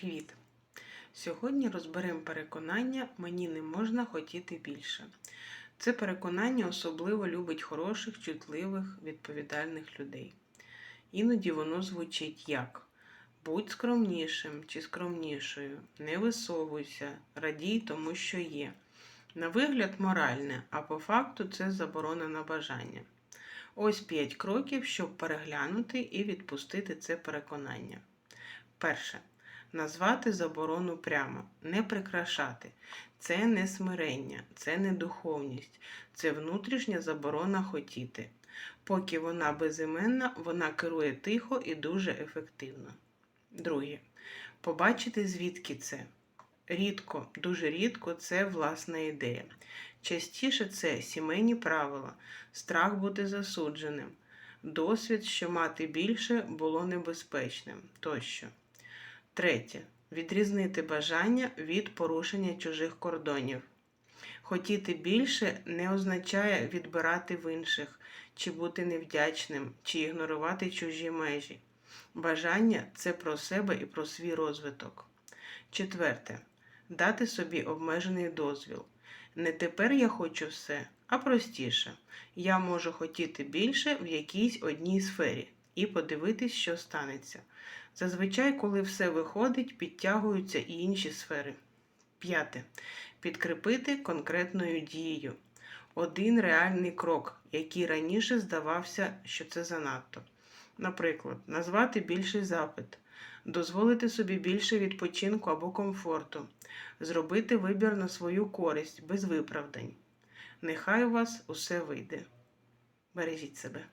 Привіт! Сьогодні розберемо переконання Мені не можна хотіти більше. Це переконання особливо любить хороших, чутливих, відповідальних людей. Іноді воно звучить як Будь скромнішим чи скромнішою, не висовуйся, радій тому, що є. На вигляд моральне, а по факту це заборона на бажання. Ось 5 кроків, щоб переглянути і відпустити це переконання. Перше. Назвати заборону прямо, не прикрашати. Це не смирення, це не духовність, це внутрішня заборона хотіти. Поки вона безіменна, вона керує тихо і дуже ефективно. Друге. Побачити, звідки це. Рідко, дуже рідко це власна ідея. Частіше це сімейні правила, страх бути засудженим, досвід, що мати більше було небезпечним тощо. Третє. Відрізнити бажання від порушення чужих кордонів. Хотіти більше не означає відбирати в інших, чи бути невдячним, чи ігнорувати чужі межі. Бажання це про себе і про свій розвиток. Четверте. Дати собі обмежений дозвіл. Не тепер я хочу все, а простіше. Я можу хотіти більше в якійсь одній сфері і подивитись, що станеться. Зазвичай, коли все виходить, підтягуються і інші сфери. П'яте. Підкріпити конкретною дією. Один реальний крок, який раніше здавався, що це занадто. Наприклад, назвати більший запит, дозволити собі більше відпочинку або комфорту, зробити вибір на свою користь без виправдань. Нехай у вас усе вийде. Бережіть себе.